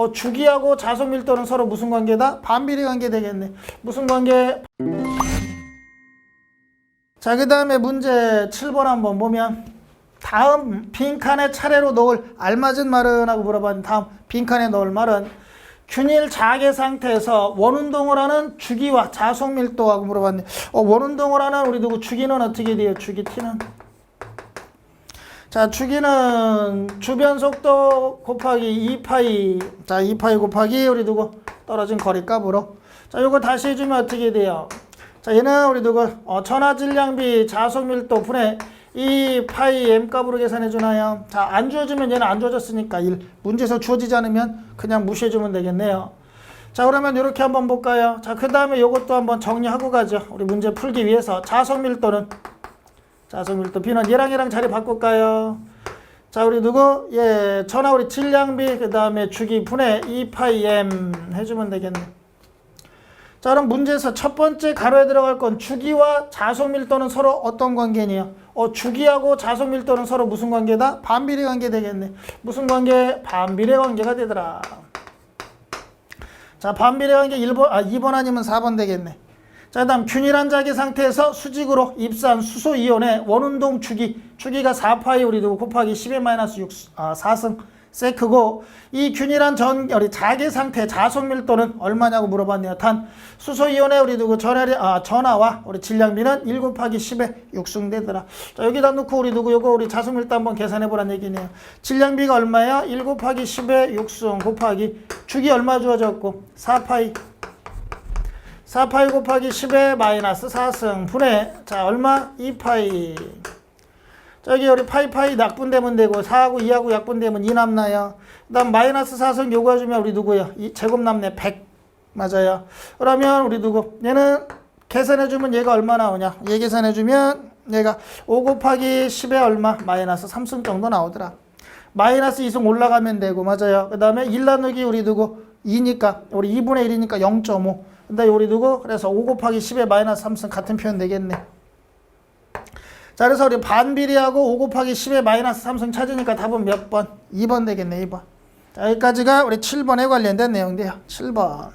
어, 주기하고 자속 밀도는 서로 무슨 관계다? 반비례 관계 되겠네. 무슨 관계? 자, 그 다음에 문제 7번 한번 보면 다음 빈칸에 차례로 넣을 알맞은 말은 하고 물어봤는데 다음 빈칸에 넣을 말은 균일 자개 상태에서 원운동을 하는 주기와 자속 밀도하고 물어봤는데 어, 원운동을 하는 우리 누구 주기는 어떻게 돼요? 주기 t는 자 주기는 주변 속도 곱하기 2파이 자 2파이 곱하기 우리 누구 떨어진 거리 값으로 자 요거 다시 해주면 어떻게 돼요? 자 얘는 우리 누구 어, 전화 질량비 자속 밀도 분의 이 파이 m 값으로 계산해 주나요? 자 안 주어지면 얘는 안 주어졌으니까 1 문제에서 주어지지 않으면 그냥 무시해 주면 되겠네요. 자 그러면 이렇게 한번 볼까요? 자 그 다음에 요것도 한번 정리하고 가죠. 우리 문제 풀기 위해서 자속 밀도는 자속 밀도 B는 얘랑 얘랑 자리 바꿀까요? 자 우리 누구? 예 전화 우리 질량비 그 다음에 주기 분의 2파이 m 해주면 되겠네. 자 그럼 문제에서 첫 번째 가로에 들어갈 건 주기와 자속 밀도는 서로 어떤 관계니요? 어 주기하고 자속 밀도는 서로 무슨 관계다? 반비례 관계 되겠네. 무슨 관계? 반비례 관계가 되더라. 자 반비례 관계 1번 아 2번 아니면 4번 되겠네. 자 그 다음 균일한 자기 상태에서 수직으로 입산 수소 이온의 원운동 주기 주기가 4파이 우리 누구 곱하기 10의 마이너스 6 아, 4승 세크고 이 균일한 전열이 자기 상태 자속 밀도는 얼마냐고 물어봤네요. 단 수소 이온의 우리 누구 전하리 아 전하와 우리 질량비는 1 곱하기 10의 6승 되더라. 자 여기다 넣고 우리 누구 요거 우리 자속 밀도 한번 계산해 보란 얘기네요. 질량비가 얼마야? 1 곱하기 10의 6승 곱하기 주기 얼마 주어졌고 4파이 4파이 곱하기 10의 마이너스 4승 분의 자 얼마? 2파이 저기 우리 파이파이 약분되면 되고 4하고 2하고 약분되면 2 남나요. 그 다음 마이너스 4승 요구해주면 우리 누구야? 이 제곱 남네 100 맞아요. 그러면 우리 누구? 얘는 계산해주면 얘가 얼마 나오냐? 얘 계산해주면 얘가 5 곱하기 10에 얼마? 마이너스 3승 정도 나오더라. 마이너스 2승 올라가면 되고 맞아요. 그 다음에 1 나누기 우리 누구? 2니까 우리 2분의 1이니까 0.5 근데 우리 누구? 그래서 5 곱하기 10에 마이너스 3승 같은 표현 되겠네. 자, 그래서 우리 반비례하고 5 곱하기 10에 마이너스 3승 찾으니까 답은 몇 번? 2번 되겠네, 2번. 자, 여기까지가 우리 7번에 관련된 내용인데요. 7번.